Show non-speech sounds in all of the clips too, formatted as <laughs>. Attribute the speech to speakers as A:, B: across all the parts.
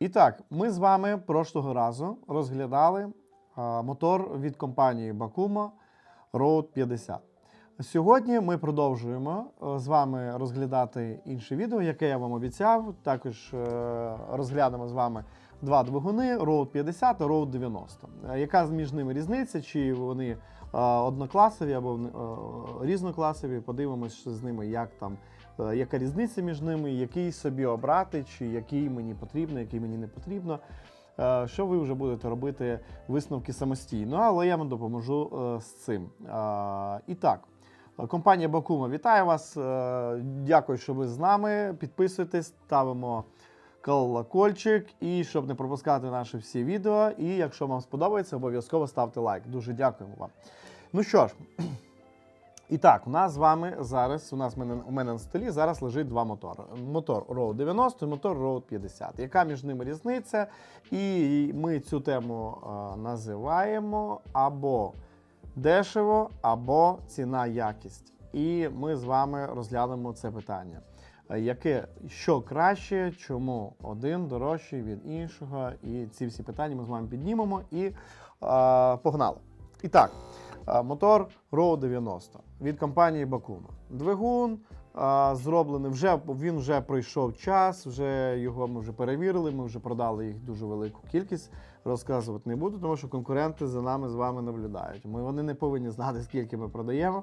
A: І так, ми з вами прошлого разу розглядали мотор від компанії Bakuma Road 50. Сьогодні ми продовжуємо е, з вами розглядати інше відео, яке я вам обіцяв. Також е, розглянемо з вами два двигуни Road 50 та Road 90. Е, Яка між ними різниця? Чи вони однокласові або різнокласові? Подивимося з ними, як там яка різниця між ними, який собі обрати, чи який мені потрібно, який мені не потрібно. Е, Що ви вже будете робити висновки самостійно, але я вам допоможу е, з цим. Е, І так, компанія Bakuma вітає вас. Е, Дякую, що ви з нами. Підписуйтесь, ставимо колокольчик, і щоб не пропускати наші всі відео. І якщо вам сподобається, обов'язково ставте лайк. Дуже дякуємо вам. Ну що ж. І так, у нас з вами зараз, у нас мене, у мене на столі зараз лежить два мотори. Мотор Road 90 і мотор Road 50. Яка між ними різниця? І ми цю тему е, називаємо або дешево, або ціна якість. І ми з вами розглянемо це питання. Е, Яке що краще, чому один дорожчий від іншого, і ці всі питання ми з вами піднімемо і е, погнали. І так, Мотор Row 90 від компанії Bakuma. Двигун а, зроблений вже він вже пройшов час, вже його ми вже перевірили. Ми вже продали їх дуже велику кількість. Розказувати не буду, тому що конкуренти за нами з вами наблюдають. Ми вони не повинні знати, скільки ми продаємо.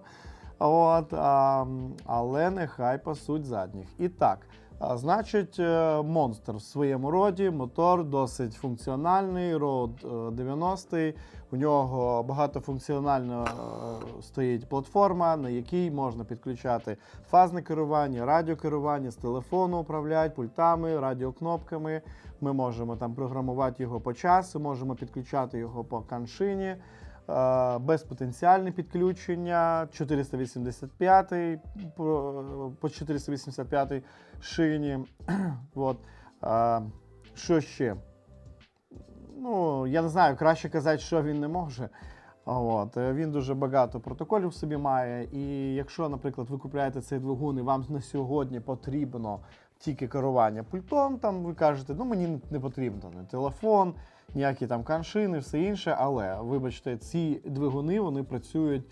A: От, а, але нехай пасуть задніх. І так. А, Значить, е, монстр в своєму роді, мотор досить функціональний, Road е, 90. У нього багатофункціонально е, стоїть платформа, на якій можна підключати фазне керування, радіокерування, з телефону управляти, пультами, радіокнопками. Ми можемо там програмувати його по часу, можемо підключати його по каншині. Безпотенціальне підключення 485 по по 485 шині. <clears throat> От. Що ще? Ну, я не знаю, краще казати, що він не може. От. Він дуже багато протоколів собі має. І якщо, наприклад, ви купуєте цей двигун і вам на сьогодні потрібно тільки керування пультом, там ви кажете, ну мені не потрібно не телефон, ніякі там каншини, все інше. Але вибачте, ці двигуни вони працюють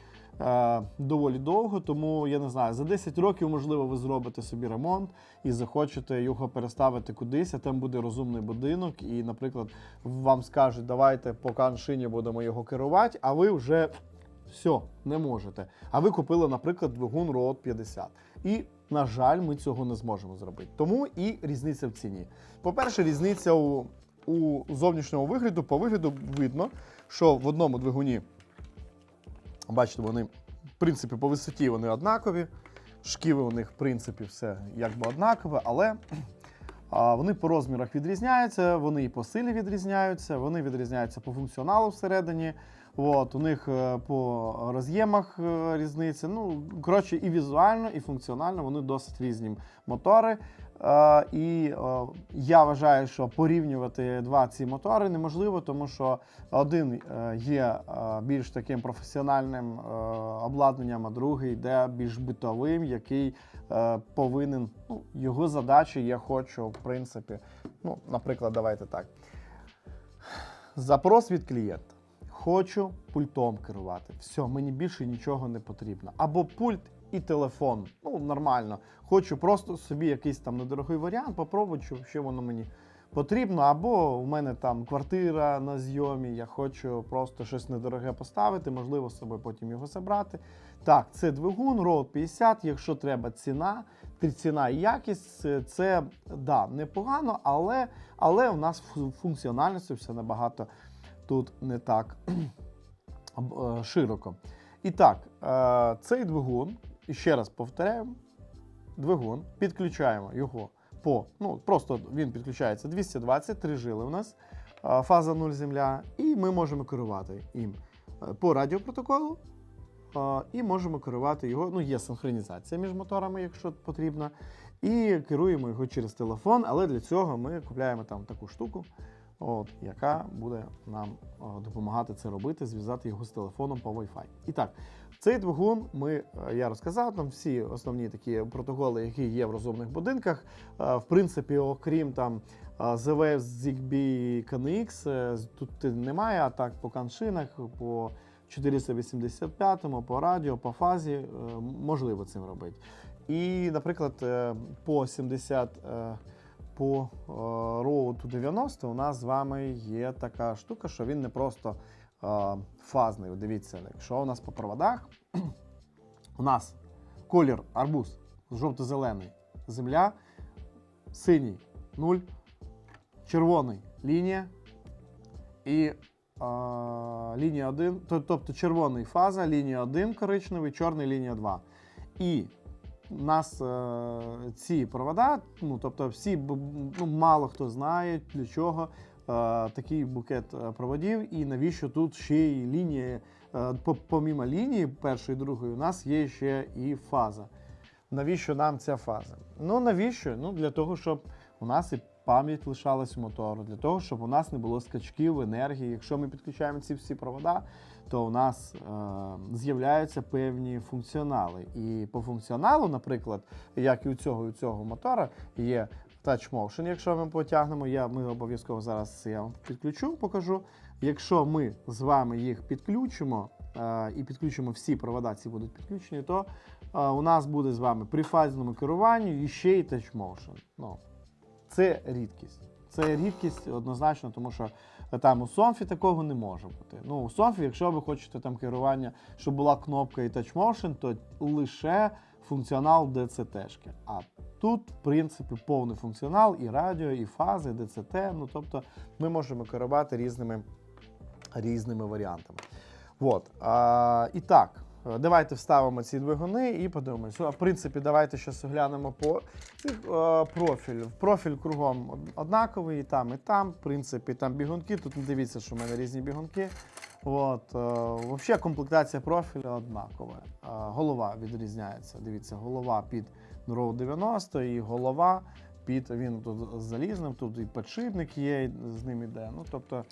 A: е, доволі довго, тому я не знаю, за 10 років, можливо, ви зробите собі ремонт і захочете його переставити кудись, а там буде розумний будинок, і, наприклад, вам скажуть, давайте по каншині будемо його керувати, а ви вже все, не можете. А ви купили, наприклад, двигун Road 50. І, на жаль, ми цього не зможемо зробити. Тому і різниця в ціні. По-перше, різниця у, у зовнішньому вигляду, по вигляду видно, що в одному двигуні, бачите, вони, в принципі, по висоті вони однакові. Шківи у них, в принципі, все якби однакове, але вони по розмірах відрізняються, вони і по силі відрізняються, вони відрізняються по функціоналу всередині. От, у них е, по роз'ємах е, різниця. Ну, коротше, і візуально, і функціонально вони досить різні мотори. І я вважаю, що порівнювати два ці мотори неможливо, тому що один е, є е, більш таким професіональним е, обладнанням, а другий йде більш битовим, який повинен. Ну, його задачі я хочу, в принципі, ну, наприклад, давайте так. Запрос від клієнта. Хочу пультом керувати. Все, мені більше нічого не потрібно. Або пульт і телефон. Ну, нормально. Хочу просто собі якийсь там недорогий варіант, попробувати, що, воно мені потрібно. Або у мене там квартира на зйомі, я хочу просто щось недороге поставити, можливо, собою потім його забрати. Так, це двигун Road 50, якщо треба ціна, ціна і якість, це, да, непогано, але, але у нас фу- функціональністю все набагато тут не так <clears throat> е, широко. І так, е, цей двигун, і ще раз повторяю, двигун, підключаємо його по, ну просто він підключається 220, три жили у нас, фаза 0 земля, і ми можемо керувати їм е, по радіопротоколу. І можемо керувати його. Ну, є синхронізація між моторами, якщо потрібно. І керуємо його через телефон, але для цього ми купляємо там таку штуку, от, яка буде нам е, допомагати це робити, зв'язати його з телефоном по Wi-Fi. І так, Цей двигун ми е, я розказав там всі основні такі протоколи, які є в розумних будинках. Е, В принципі, окрім там ZWF, ZigBee, KNX, тут немає, а так по каншинах, по 485, по радіо, по фазі можливо цим робити. І, наприклад, по 70 е, по е, Road 90 у нас з вами є така штука, що він не просто е, фазний. Дивіться, якщо у нас по проводах, <clears throat> у нас колір арбуз жовто-зелений, земля, синій 0, червоний лінія і е, лінія 1, тобто червоний фаза, лінія 1 коричневий, чорний лінія 2. І у нас е, ці провода, ну тобто всі ну, мало хто знає для чого е, такий букет е, проводів, і навіщо тут ще й лінії, е, помімо лінії першої, другої, у нас є ще і фаза. Навіщо нам ця фаза? Ну навіщо? Ну для того, щоб у нас і пам'ять лишалась у мотору, для того, щоб у нас не було скачків енергії. Якщо ми підключаємо ці всі провода, то у нас е, з'являються певні функціонали. І по функціоналу, наприклад, як і у цього, і у цього мотора, є Touch Motion. Якщо ми потягнемо, я, ми обов'язково зараз я вам підключу, покажу. Якщо ми з вами їх підключимо е, і підключимо всі провода, ці будуть підключені, то е, у нас буде з вами при фазному керуванні і ще й Touch Motion. Ну, це рідкість. Це рідкість однозначно, тому що там у Сонфі такого не може бути. Ну, у Сонфі, якщо ви хочете там керування, щоб була кнопка і Touch Motion, то лише функціонал DCT-шки. А тут, в принципі, повний функціонал і радіо, і фази, і DCT. Ну, тобто ми можемо керувати різними, різними варіантами. От. А, і так, давайте вставимо ці двигуни і подивимось. А, В принципі, давайте зараз оглянемо по е, профіль. Профіль кругом однаковий, і там, і там. В принципі, там бігунки. Тут не дивіться, що в мене різні бігунки. От, е, взагалі комплектація профіля однакова. Е, голова відрізняється. Дивіться, голова під Road 90 і голова під він тут з залізним, тут і підшипник є, і з ним іде. Ну, тобто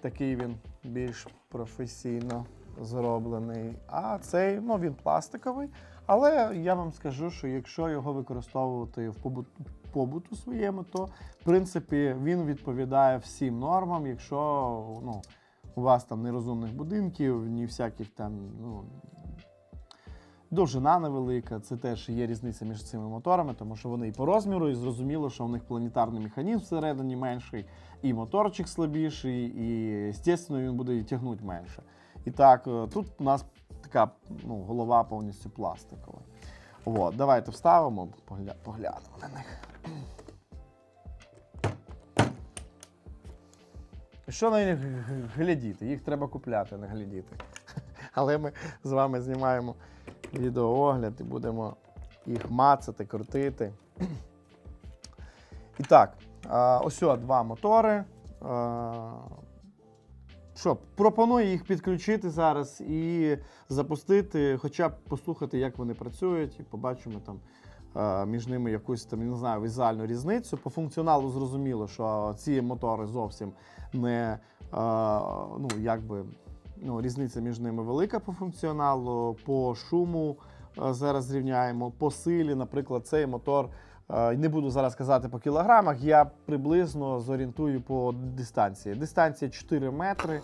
A: такий він більш професійно зроблений. А цей ну, він пластиковий. Але я вам скажу, що якщо його використовувати в побут, побуту своєму, то в принципі він відповідає всім нормам, якщо ну, у вас там нерозумних будинків, ні всяких там. Ну, Довжина невелика, це теж є різниця між цими моторами, тому що вони і по розміру, і зрозуміло, що у них планетарний механізм всередині менший, і моторчик слабіший, і, звісно, він буде тягнути менше. І так, е, тут у нас така ну, голова повністю пластикова. От, давайте вставимо, погля- поглянемо на них. Що на них глядіти? Їх треба купляти, не глядіти. <laughs> Але ми з вами знімаємо відеоогляд і будемо їх мацати, крутити. І так, ось два мотори. Що, пропоную їх підключити зараз і запустити, хоча б послухати, як вони працюють, і побачимо там е, між ними якусь там, не знаю, візуальну різницю. По функціоналу зрозуміло, що ці мотори зовсім не е, ну, якби, ну, різниця між ними велика по функціоналу, по шуму е, зараз зрівняємо, по силі, наприклад, цей мотор. Не буду зараз казати по кілограмах, я приблизно зорієнтую по дистанції. Дистанція 4 метри.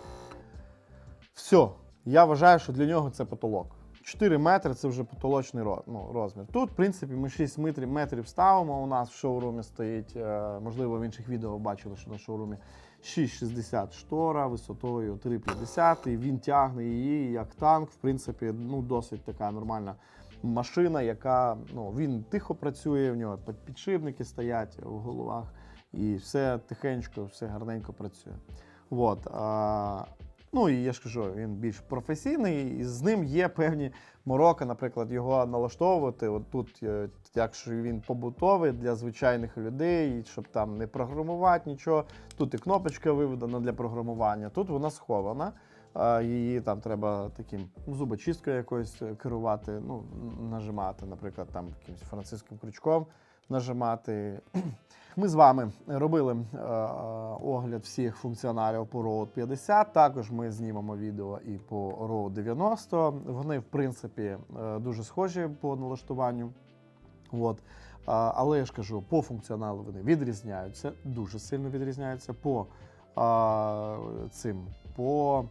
A: Все, я вважаю, що для нього це потолок. 4 метри це вже потолочний ну, розмір. Тут, в принципі, ми 6 метрів, метрів ставимо. У нас в шоурумі стоїть, е, можливо, в інших відео бачили, що на шоурумі 6,60 штора висотою 3,50. І він тягне її як танк. В принципі, ну, досить така нормальна машина, яка ну, він тихо працює, в нього підшипники стоять в головах, і все тихенько, все гарненько працює. От, а, ну і я ж кажу, він більш професійний, і з ним є певні мороки, наприклад, його налаштовувати. От тут, е, якщо він побутовий для звичайних людей, щоб там не програмувати нічого. Тут і кнопочка виведена для програмування, тут вона схована. Її там треба таким зубочисткою якоюсь е, керувати, ну, нажимати, наприклад, там якимось французьким крючком нажимати. <clears throat> Ми з вами робили е, е, огляд всіх функціоналів по Road 50. Також ми знімемо відео і по Road 90. Вони, в принципі, е, дуже схожі по налаштуванню. От. Але я ж кажу, по функціоналу вони відрізняються, дуже сильно відрізняються по а, цим, по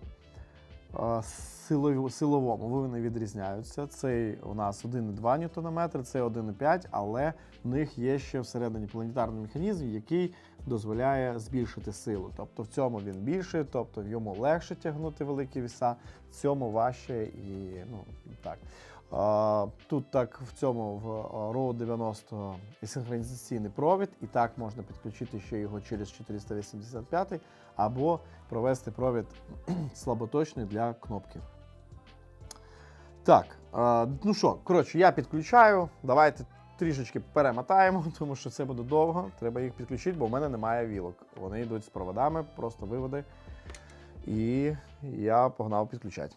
A: силовому вони відрізняються. Цей у нас 1,2 Нм, цей 1,5, але в них є ще всередині планетарний механізм, який дозволяє збільшити силу. Тобто в цьому він більший, тобто в йому легше тягнути великі віса, в цьому важче і ну так. Тут так в цьому в RAW 90 і синхронізаційний провід, і так можна підключити ще його через 485 або провести провід <clears throat> слаботочний для кнопки. Так, ну що, коротше, я підключаю. Давайте трішечки перемотаємо, <laughs> тому що це буде довго. Треба їх підключити, бо в мене немає вілок. Вони йдуть з проводами, просто виводи. І я погнав підключати.